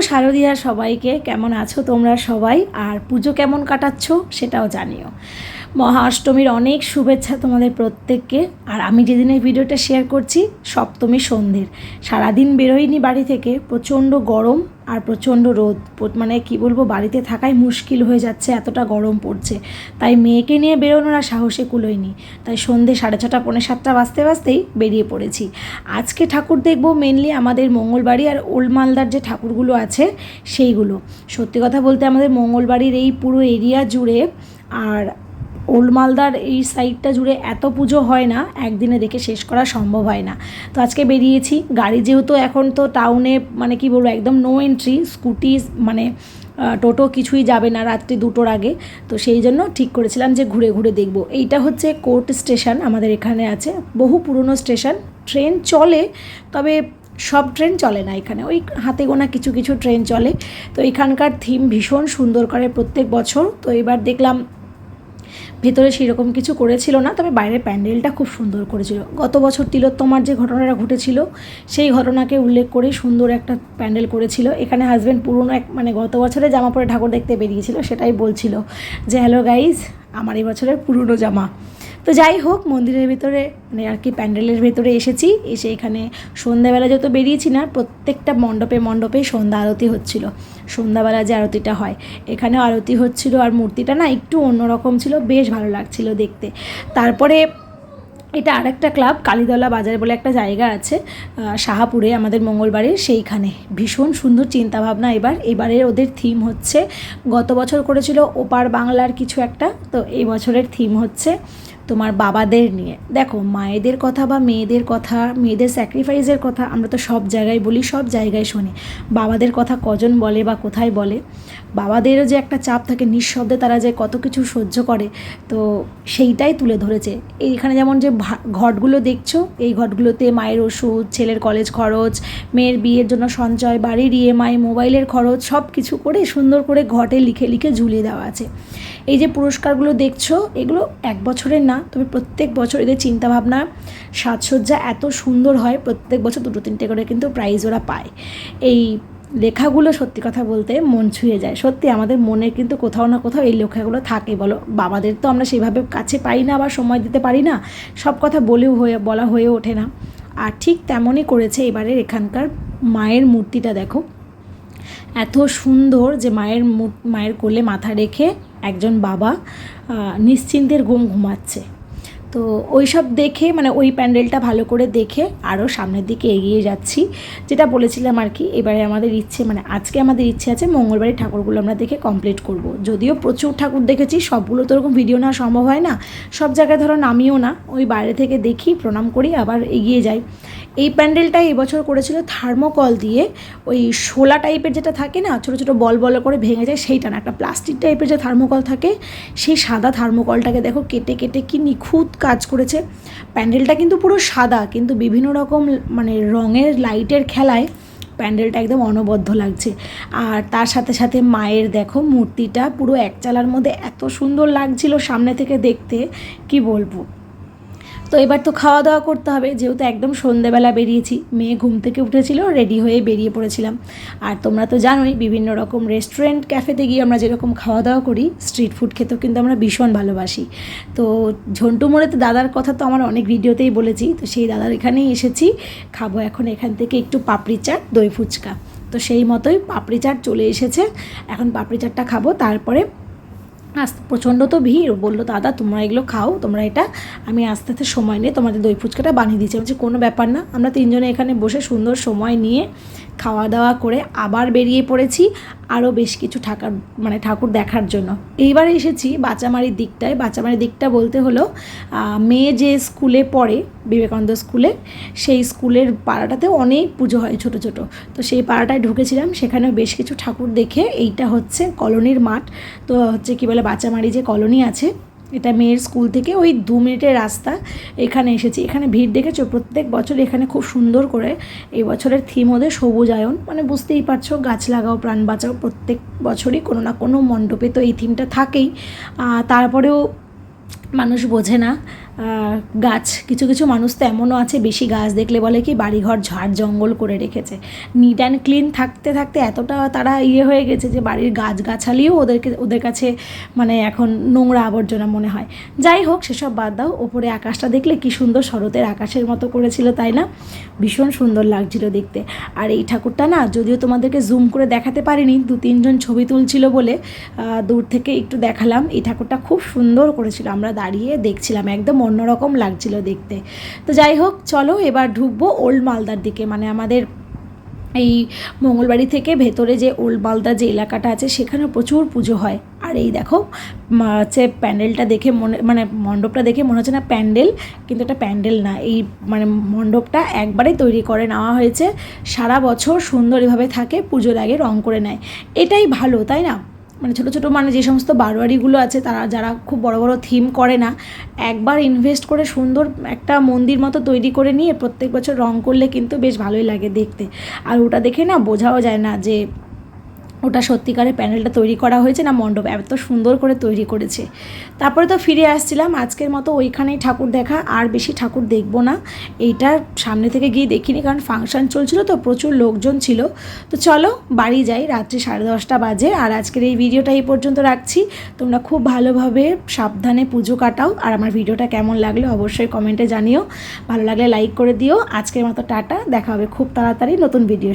শারদীয়া সবাইকে কেমন আছো তোমরা সবাই? আর পুজো কেমন কাটাচ্ছ সেটাও জানিও। মহা অষ্টমীর অনেক শুভেচ্ছা তোমাদের প্রত্যেককে। আর আমি যেদিন এই ভিডিওটা শেয়ার করছি, সপ্তমী সন্ধ্যের। সারাদিন বেরোইনি বাড়ি থেকে, প্রচণ্ড গরম। আর প্রচণ্ড রোদ। মানে কি বলব, বাড়িতে থাকাই মুশকিল হয়ে যাচ্ছে, এতটা গরম পড়ছে। তাই মেয়েকে নিয়ে বেরোনোর আর সাহসে কুলোয়নি। তাই সন্ধে সাড়ে ছটা, পৌনে সাতটা বাজতে বাজতেই বেরিয়ে পড়েছি। আজকে ঠাকুর দেখব মেনলি আমাদের মঙ্গলবাড়ি আর ওল্ড মালদার যে ঠাকুরগুলো আছে, সেইগুলো। সত্যি কথা বলতে আমাদের মঙ্গলবাড়ির এই পুরো এরিয়া জুড়ে আর ওল্ড মালদার এই সাইডটা জুড়ে এত পুজো হয় না, একদিনে দেখে শেষ করা সম্ভব হয় না। তো আজকে বেরিয়েছি, গাড়ি যেহেতু এখন তো টাউনে মানে কি বলব, একদম নো এন্ট্রি স্কুটি মানে টোটো কিছুই যাবে না রাত্রি দুটোর আগে। তো সেই জন্য ঠিক করেছিলাম যে ঘুরে ঘুরে দেখব। এইটা হচ্ছে কোর্ট স্টেশন আমাদের এখানে আছে, বহু পুরনো স্টেশন। ট্রেন চলে, তবে সব ট্রেন চলে না এখানে। ওই হাতে গোনা কিছু কিছু ট্রেন চলে। তো এখানকার থিম ভীষণ সুন্দর করে প্রত্যেক বছর। তো এবার দেখলাম ভেতরে সেরকম কিছু করেছিল না, তবে বাইরের প্যান্ডেলটা খুব সুন্দর করেছিল। গত বছর তিলোত্তমার যে ঘটনাটা ঘটেছিল, সেই ঘটনাকে উল্লেখ করে সুন্দর একটা প্যান্ডেল করেছিল। এখানে হাজব্যান্ড পুরনো এক মানে গত বছরে জামা পরে ঠাকুর দেখতে বেরিয়েছিল, সেটাই বলছিল যে হ্যালো গাইজ আমার এই বছরের পুরনো জামা। তো যাই হোক, মন্দিরের ভেতরে মানে আর কি প্যান্ডেলের ভেতরে এসেছি। এসে এখানে সন্ধ্যাবেলা যত বেরিয়েছি না, প্রত্যেকটা মণ্ডপে মণ্ডপে সন্ধ্যা আরতি হচ্ছিল। সন্ধ্যাবেলা যে আরতিটা হয় এখানেও আরতি হচ্ছিল আর মূর্তিটা না একটু অন্যরকম ছিল, বেশ ভালো লাগছিল দেখতে। তারপরে এটা আরেকটা ক্লাব কালীদলা বাজার বলে একটা জায়গা আছে শাহাপুরে, আমাদের মঙ্গলবারের সেইখানে। ভীষণ সুন্দর চিন্তাভাবনা এবার। এবারের ওদের থিম হচ্ছে, গত বছর করেছিল ওপার বাংলার কিছু একটা, তো এই বছরের থিম হচ্ছে তোমার বাবাদের নিয়ে। দেখো, মায়েদের কথা বা মেয়েদের কথা, মেয়েদের স্যাক্রিফাইসের কথা আমরা তো সব জায়গায় বলি, সব জায়গায় শুনি। বাবাদের কথা কজন বলে বা কোথায় বলে? বাবাদেরও যে একটা চাপ থাকে, নিঃশব্দে তারা যে কত কিছু সহ্য করে, তো সেইটাই তুলে ধরেছে। এইখানে যেমন যে ঘটগুলো দেখছ, এই ঘটগুলোতে মায়ের ওষুধ, ছেলের কলেজ খরচ, মেয়ের বিয়ের জন্য সঞ্চয়, বাড়ির ইএমআই মোবাইলের খরচ, সব কিছু করে সুন্দর করে ঘটে লিখে লিখে ঝুলিয়ে দেওয়া আছে। এই যে পুরস্কারগুলো দেখছ, এগুলো এক বছরের না তবে প্রত্যেক বছর এদের চিন্তাভাবনা সাজসজ্জা এত সুন্দর হয়, প্রত্যেক বছর দুটো তিনটে করে কিন্তু প্রাইজ ওরা পায়। এই লেখাগুলো সত্যি কথা বলতে মন ছুঁয়ে যায়। সত্যি আমাদের মনে কিন্তু কোথাও না কোথাও এই লেখাগুলো থাকে বলো। বাবাদের তো আমরা সেভাবে কাছে পাই না বা সময় দিতে পারি না। সব কথা বলেও হয়ে, বলা হয়ে ওঠে না। আর ঠিক তেমনই করেছে এবারের এখানকার মায়ের মূর্তিটা দেখো। এত সুন্দর যে মায়ের মায়ের কোলে মাথা রেখে একজন বাবা নিশ্চিন্তের ঘুম ঘুমাচ্ছে। তো ওই সব দেখে মানে ওই প্যান্ডেলটা ভালো করে দেখে আরও সামনের দিকে এগিয়ে যাচ্ছি। যেটা বলেছিলাম আর কি, এবারে আমাদের ইচ্ছে মানে আজকে আমাদের ইচ্ছে আছে মঙ্গলবারের ঠাকুরগুলো আমরা দেখে কমপ্লিট করব। যদিও প্রচুর ঠাকুর দেখেছি, সবগুলো তো ওরকম ভিডিও নেওয়া সম্ভব হয় না। সব জায়গায় ধরো নামিও না, ওই বাইরে থেকে দেখি, প্রণাম করি, আবার এগিয়ে যাই। এই প্যান্ডেলটা এবছর করেছিল থার্মোকল দিয়ে, ওই শোলা টাইপের যেটা থাকে না, ছোটো ছোটো বল বল করে ভেঙে যায়, সেইটা না, একটা প্লাস্টিক টাইপের যে থার্মোকল থাকে, সেই সাদা থার্মোকলটাকে দেখো কেটে কেটে কি নিখুঁত কাজ করেছে। প্যান্ডেলটা কিন্তু পুরো সাদা, কিন্তু বিভিন্ন রকম মানে রঙের লাইটের খেলায় প্যান্ডেলটা একদম অনবদ্য লাগছে। আর তার সাথে সাথে মায়ের দেখো মূর্তিটা পুরো এক চালার মধ্যে এত সুন্দর লাগছিল সামনে থেকে দেখতে, কি বলব? তো এবার তো খাওয়া দাওয়া করতে হবে। যেহেতু একদম সন্ধেবেলা বেরিয়েছি, মেয়ে ঘুম থেকে উঠেছিল রেডি হয়ে বেরিয়ে পড়েছিলাম। আর তোমরা তো জানোই, বিভিন্ন রকম রেস্টুরেন্ট ক্যাফেতে গিয়ে আমরা যেরকম খাওয়া দাওয়া করি স্ট্রিট ফুড খেতেও কিন্তু আমরা ভীষণ ভালোবাসি। তো ঝন্টু মোড়েতে দাদার কথা তো আমার অনেক ভিডিওতেই বলেছি, তো সেই দাদার এখানেই এসেছি। খাব এখন এখান থেকে একটু পাপড়ি চাট, দই ফুচকা। তো সেই মতোই পাপড়ি চাট চলে এসেছে। এখন পাপড়ি চাটটা খাব, তারপরে আস্তে, প্রচণ্ড তো ভিড়। বলল, দাদা, তোমরা এগুলো খাও, তোমরা এটা, আমি আস্তে আস্তে সময় নিয়ে তোমাদের দই ফুচকাটা বানিয়ে দিচ্ছি বলছি, কোনো ব্যাপার না, আমরা তিনজনে এখানে বসে সুন্দর সময় নিয়ে খাওয়া দাওয়া করে আবার বেরিয়ে পড়েছি, আরও বেশ কিছু ঠাকুর মানে ঠাকুর দেখার জন্য। এইবার এসেছি বাঁচামারির দিকটায়। বাঁচামারির দিকটা বলতে হলো মেয়ে যে স্কুলে পড়ে, বিবেকানন্দ স্কুলে, সেই স্কুলের পাড়াটাতে অনেক পুজো হয় ছোট ছোট। তো সেই পাড়াটায় ঢুকেছিলাম, সেখানেও বেশ কিছু ঠাকুর দেখে এইটা হচ্ছে কলোনির মাঠ। তো হচ্ছে কী বলে বাচ্চামারি যে কলোনি আছে, এটা মেয়ের স্কুল থেকে ওই দু মিনিটের রাস্তা এখানে এসেছি। এখানে ভিড় দেখেছ? প্রত্যেক বছর এখানে খুব সুন্দর করে এই বছরের থিম ওদের সবুজায়ন। মানে বুঝতেই পারছ, গাছ লাগাও, প্রাণ বাঁচাও, প্রত্যেক বছরই কোনো না কোনো মণ্ডপে তো এই থিমটা থাকেই। তারপরেও মানুষ বোঝে না গাছ, কিছু কিছু মানুষ তো এমনও আছে, বেশি গাছ দেখলে বলে কি বাড়িঘর ঝাড় জঙ্গল করে রেখেছে। নিট অ্যান্ড ক্লিন থাকতে থাকতে এতটা তারা ইয়ে হয়ে গেছে যে বাড়ির গাছগাছালিও ওদেরকে, ওদের কাছে মানে এখন নোংরা আবর্জনা মনে হয়। যাই হোক, সেসব বাদ দাও, ওপরে আকাশটা দেখলে কি সুন্দর শরতের আকাশের মতো করেছিল, তাই না? ভীষণ সুন্দর লাগছিল দেখতে। আর এই ঠাকুরটা না, যদিও তোমাদেরকে জুম করে দেখাতে পারিনি, দু তিনজন ছবি তুলছিল বলে দূর থেকে একটু দেখালাম। এই ঠাকুরটা খুব সুন্দর করেছিল, আমরা দাঁড়িয়ে দেখছিলাম, একদম অন্যরকম লাগছিল দেখতে। তো যাই হোক, চলো এবার ঢুকবো ওল্ড মালদার দিকে। মানে আমাদের এই মঙ্গলবাড়ি থেকে ভেতরে যে ওল্ড মালদা যে এলাকাটা আছে, সেখানে প্রচুর পুজো হয়। আর এই দেখো হচ্ছে প্যান্ডেলটা দেখে মনে মানে মণ্ডপটা দেখে মনে হচ্ছে না প্যান্ডেল, কিন্তু এটা প্যান্ডেল না। এই মানে মণ্ডপটা একবারেই তৈরি করে নেওয়া হয়েছে। সারা বছর সুন্দর এভাবে থাকে, পুজোর আগে রং করে নেয়। এটাই ভালো, তাই না? মানে ছোটো ছোটো মানে যে সমস্ত বারোয়ারিগুলো আছে, তারা যারা খুব বড় বড় থিম করে না, একবার ইনভেস্ট করে সুন্দর একটা মন্দির মতো তৈরি করে নিয়ে প্রত্যেক বছর রং করলে কিন্তু বেশ ভালোই লাগে দেখতে। আর ওটা দেখে না বোঝাও যায় না যে ওটা সত্যিকারের প্যানেলটা তৈরি করা হয়েছে না মণ্ডপ, এত সুন্দর করে তৈরি করেছে। তারপরে তো ফিরে আসছিলাম, আজকের মতো ওইখানেই ঠাকুর দেখা, আর বেশি ঠাকুর দেখব না। এইটা সামনে থেকে গিয়ে দেখিনি, কারণ ফাংশন চলছিল তো, প্রচুর লোকজন ছিল। তো চলো, বাড়ি যাই, রাত্রি সাড়ে দশটা বাজে, আর আজকের এই ভিডিওটা এই পর্যন্ত রাখছি। তোমরা খুব ভালোভাবে সাবধানে পুজো কাটাও, আর আমার ভিডিওটা কেমন লাগল অবশ্যই কমেন্টে জানিও। ভালো লাগলে লাইক করে দিও। আজকের মতো টাটা, দেখা হবে খুব তাড়াতাড়ি নতুন ভিডিও